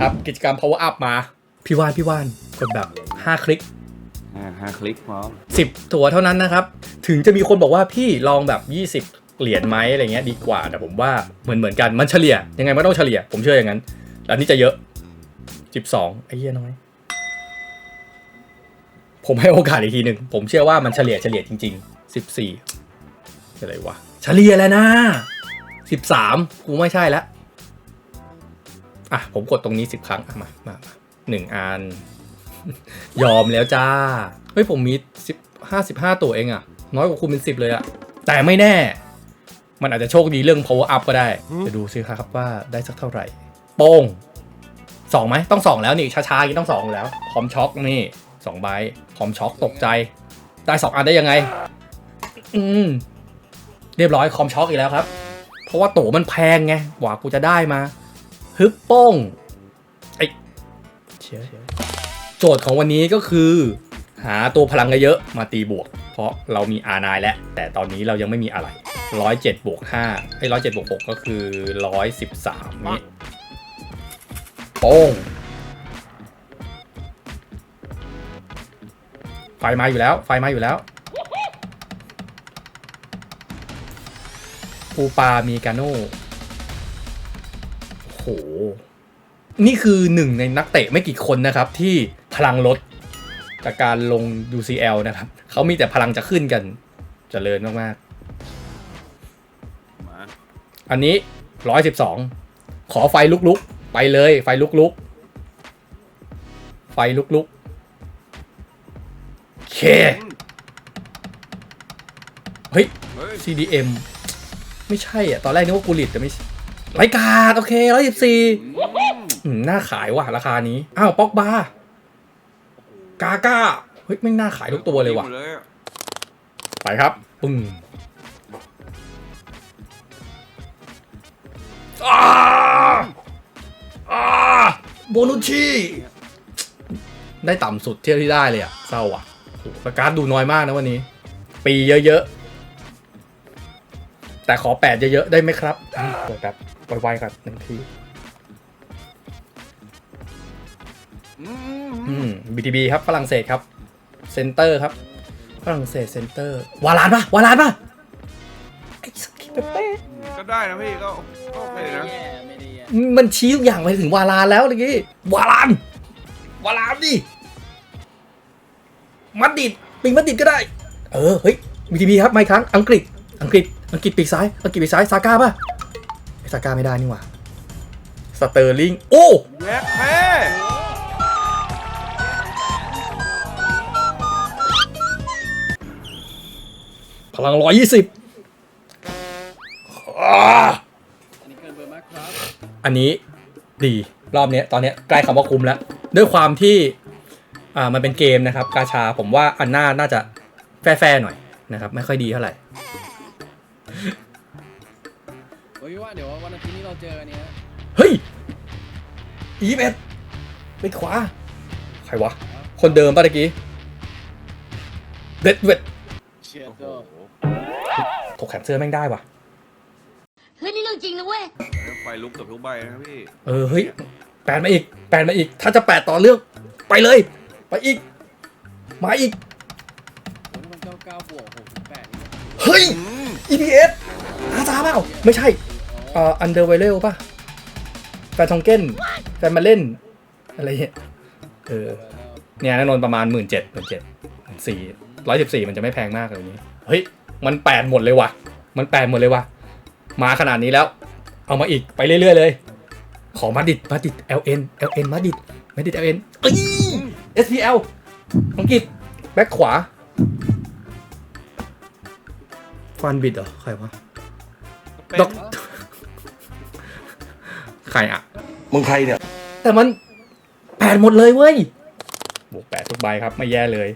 ครับ กิจกรรม power up มา พี่ว่านพี่ว่านกดแบบ 5 คลิก อ่าห้าคลิกพร้อม10 ตัวเท่านั้นนะครับ ถึงจะมีคนบอกว่าพี่ลองแบบ 20 เหรียญไหมอะไรเงี้ยดีกว่า แต่ผมว่าเหมือนเหมือนกันมันเฉลี่ย ยังไงมันต้องเฉลี่ย ผมเชื่ออย่างนั้นแล้วอันนี้จะเยอะ 12 ไอ้เหี้ยน้อย ผมให้โอกาสอีกทีหนึ่งผมเชื่อว่ามันเฉลี่ยเฉลี่ยจริง ๆ 14อะไรวะเฉลี่ยแล้วนะ 13กูไม่ใช่แล้ว อะผมกดตรงนี้10ครั้งอะมามามาหนึ่งอัน ยอมแล้วจ้า เฮ้ยผมมีสิบห้าสิบห้าตัวเองอะน้อยกว่าคุณเป็นสิบเลยอะแต่ไม่แน่ มันอาจจะโชคดีเรื่อง power up ก็ได้ จะดูซิครับว่าได้สักเท่าไหร่ โป้งสองไหมต้องสองแล้วนี่ช้าๆอย่างนี้ต้องสองแล้วคอมช็อกนี่สองใบคอมช็อกตกใจ ได้สองอันได้ยังไง อืมเรียบร้อยคอมช็อกอีกแล้วครับ เพราะว่าตั๋วมันแพงไงกว่ากูจะได้มา ฮึบโป้งไอเชี่ยโจทย์ของวันนี้ก็คือ หาตัวพลังเยอะๆมาตีบวก เพราะเรามี R9 แล้ว แต่ตอนนี้เรายังไม่มีอะไร107บวก5ไอ้107บวก6ก็คือ113นี่โป้งไฟมาอยู่แล้ว ไฟมาอยู่แล้วปูปามีกาโน่โอ้โห นี่คือหนึ่งในนักเตะไม่กี่คนนะครับที่พลังลดจากการลง UCL นะครับเขามีแต่พลังจะขึ้นกันจเจริญมากมาๆอันนี้112ขอไฟลุกๆ ไปเลย ไฟลุกๆ ไฟลุกๆโอเคเฮ้ยเฮ้ย CDM ไม่ใช่อะ ตอนแรกนึกว่ากูริดแต่ไม่ใช่ ไรกาดโอเคร้อยสิบสี่น่าขายว่ะราคานี้ อ้าว ป๊อกบา กาก้า เฮ้ยไม่น่าขายทุกตัวเลยว่ะ ไปครับ ปึ้งอาอาโบนุชีได้ต่ำสุดเที่ยวที่ได้เลยอะเศร้าอะโหประการดูน้อยมากนะวันนี้ ปีเยอะๆ แต่ขอแปดเยอะๆ ได้ไหมครับเดี๋ยวแบบ ไวๆกันหนึ่งทีอืมอืม BTB ครับฝรั่งเศสครับเซนเตอร์ครับฝรั่งเศสเซนเตอร์ วาลานปะวาลานปะไอ้สกิปเป้ก็ได้นะพี่ก็ก็โอเคนะแย่ไม่ดีอะมันชี้ทุกอย่างไปถึงวาลานแล้วเมื่อกี้วาลานวาลานดิมัดดิดปิงมัดดิดก็ได้ เออเฮ้ย BTB ครับไม่ครั้งอังกฤษอังกฤษอังกฤษปีกซ้ายอังกฤษปีกซ้ายซาก้าป่ะ ไอซาก้าไม่ได้นี่หว่า สเตอร์ลิง โอ้แย็กแพ้พลังร้อยยี่สิบอันนี้ดีรอบเนี้ยตอนเนี้ยใกล้คำว่าคุ้มแล้ว ด้วยความที่อ่ามันเป็นเกมนะครับ กาชาผมว่าอันหน้าน่าจะแฟร์ๆหน่อยนะครับ ไม่ค่อยดีเท่าไหร่ โอ้ยว่าเดี๋ยววันอาทิตย์นี้เราเจอกันเนี้ยเฮ้ยอีเอ็ดไปขวา ใครวะ คนเดิมป่ะตะกี้เด็ดเวดเชียร์โอ้ก็โหถกแขนเสื้อแม่งได้ว่ะ เฮ้ยนี่เรื่องจริงนะเว้ยไฟลุกกับทุกใบนะพี่ เออเฮ้ยแปดมาอีกแปดมาอีก ถ้าจะแปดต่อเลือกไปเลย ไปอีก มาอีกโอ้ยมันเก้าเก้าบวกหกสิบแปดนี่เฮ้ยอืม EPS อาซาเปล่าไม่ใช่เอ่ออันเดอร์ไวเลลป่ะแฟนทองเก้นแฟนมาเล่น อะไรเงี้ยเออเนี่ยนนนท์ประมาณหมื่นเจ็ดหมื่นเจ็ดสี่ร้อยสิบสี่มันจะไม่แพงมากเลยนี้เฮ้ย มันแปดหมดเลยว่ะ มันแปดหมดเลยว่ะ มาขนาดนี้แล้ว เอามาอีกไปเรื่อยๆเลย ขอมาดิดมาดิด LN LN มาดิดมาดิด LN เอ้ย SPL อังกฤษแบ็คขวาฟันบิดเหรอ ใครวะเป็นด็อกใครอะมึงใครเนี่ย แต่มันแปดหมดเลยเว้ยบวกแปดทุกใบครับไม่แย่เลย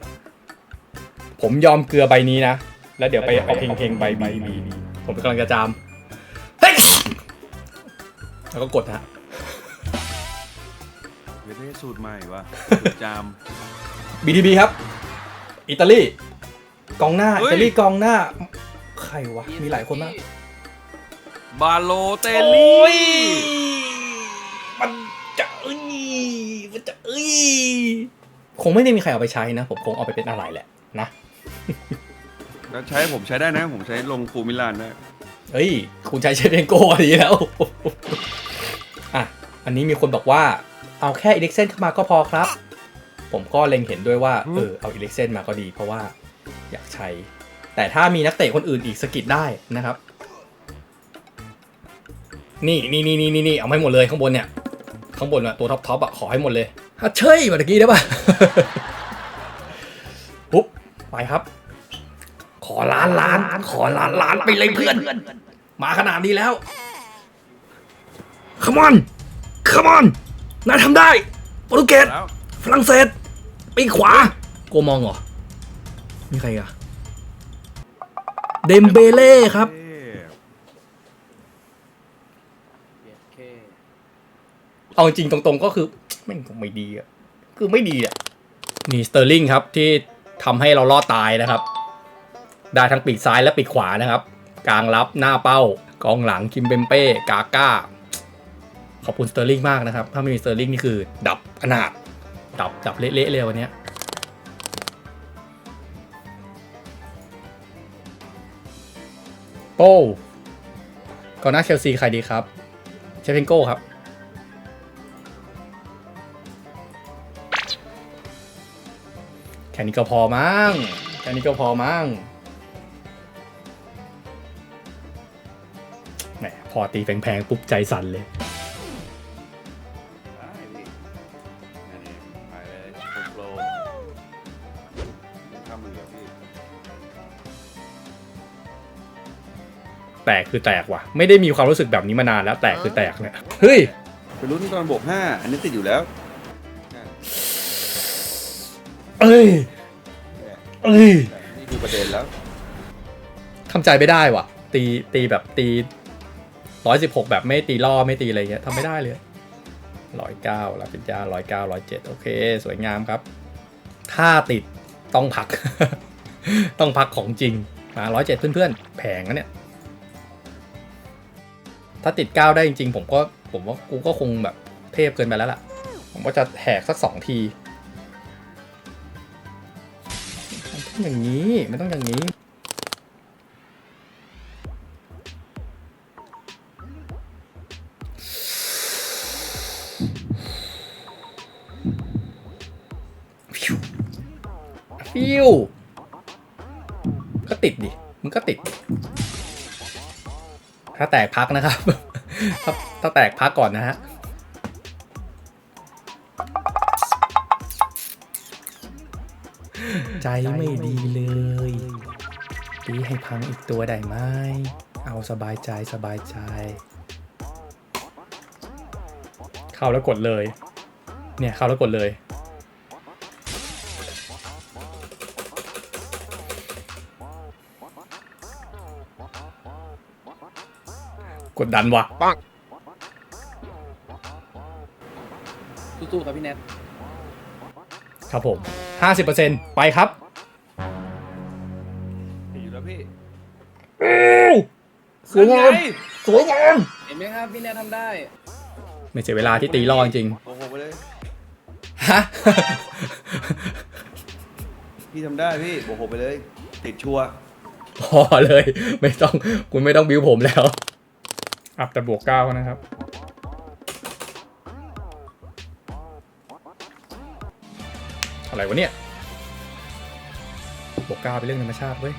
ผมยอมเกลือใบนี้นะ แล้วเดี๋ยวไปเอาเพลงเพลงใบบีบีผมกำลังจะจามเฮ้ยแล้วก็กดฮะเวทสูตรใหม่วะสูตรจาม BTB ครับ อิตาลีกองหน้าอิตาลีกองหน้า ใครวะ มีหลายคนมากบาโลเตลลี่มันจะเอ้ย คงไม่ได้มีใครเอาไปใช้นะ ผมคงเอาไปเป็นอะไรแหละนะ แล้วใช้ผมใช้ได้นะ ผมใช้ลงฟูมิลานได้เฮ้ย คุณใช้เชฟเอนโกดีแล้ว อะ อันนี้มีคนบอกว่าเอาแค่อิเล็กเซนเข้ามาก็พอครับ ผมก็เล็งเห็นด้วยว่า เออ เอาอิเล็กเซนมาก็ดี เพราะว่าอยากใช้ แต่ถ้ามีนักเตะคนอื่นอีกสกิดได้นะครับ นี่นี่นี่นี่นี่เอาให้หมดเลยข้างบนเนี่ย ข้างบนอะตัวท็อปท็อปอะขอให้หมดเลยฮัทเชยเมื่อกี้ได้ปะปุ๊บไปครับ ขอล้านล้านขอล้านล้านไปเลยเพื่อน มาขนาดนี้แล้ว Come on Come on นายทำได้โปรตุเกสแล้วฝรั่งเศสปีกขวาโกมองเหรอ มีใครอะเดมเบเล่ครับ เอ้ย เย็ดเค เอาจริงตรงๆก็คือแม่งก็ไม่ดีอะคือไม่ดีอะนี่สเตอร์ลิงครับที่ทำให้เรารอตายนะครับ ได้ทั้งปีกซ้ายและปีกขวานะครับ กลางรับหน้าเป้ากองหลังคิมเบมเป้กาก้า ขอบคุณสเตอร์ลิงมากนะครับ ถ้าไม่มีสเตอร์ลิงนี่คือ ดับอนาถดับดับเละๆเลยวันนี้โป้กองหน้าเชลซีใครดีครับเชฟเฟนโก้ครับ ค่นี้ก็พอมั้งแค่นี้ก็พอมั้งแหมพอตีแพงๆปุ๊บใจสั่นเลย ได้พี่นั่นเองไปเลยโปรข้ามมือกับพี่แตกคือแตกว่ะ ไม่ได้มีความรู้สึกแบบนี้มานานแล้ว แตกคือแตกเนี่ย เฮ้ย ไปลุ้นตอนบวกห้าอันนี้ติดอยู่แล้ว เอ้ยเนี่ยเอ้ยนี่คือประเด็นแล้วทำใจไม่ได้ว่ะ ตีตีแบบตีร้อยสิบหกแบบไม่ตีล่อไม่ตีอะไรเงี้ยทำไม่ได้เลยร้อยเก้าลาปิญญาร้อยเก้าร้อยเจ็ดโอเค สวยงามครับ ถ้าติดต้องพัก ต้องพักของจริงมาร้อยเจ็ดเพื่อนๆแพงนะเนี่ย ถ้าติดเก้าได้จริงๆ ผมก็ผมว่ากูก็คงแบบเทพเกินไปแล้วล่ะ ผมก็จะแหกสักสองที อย่างนี้มันต้องอย่างนี้ฟิวก็ติดดิ มันก็ติด ถ้าแตกพักนะครับ ถ้าแตกพักก่อนนะฮะ ใจไม่ดีเลยตีให้พังอีกตัวได้ไหม เอาสบายใจสบายใจ เข้าแล้วกดเลย เนี่ยเข้าแล้วกดเลย กดดันว่ะสู้ๆครับพี่แนท ครับผม50%ไปครับติดอยู่แล้วพี่สวยงามไงสวยงามเห็นไหมครับพี่แนททำได้ ไม่เสียเวลาที่ตีล่อจริงโอ้โหไปเลยๆฮะ พี่ทำได้พี่โอ้โหไปเลย ติดชัวร์พอเลย ไม่ต้องคุณไม่ต้องบิวผมแล้ว อัพแต่บวกเก้านะครับ อะไรวะเนี่ยบวกเก้าเป็นเรื่องธรรมชาติเว้ย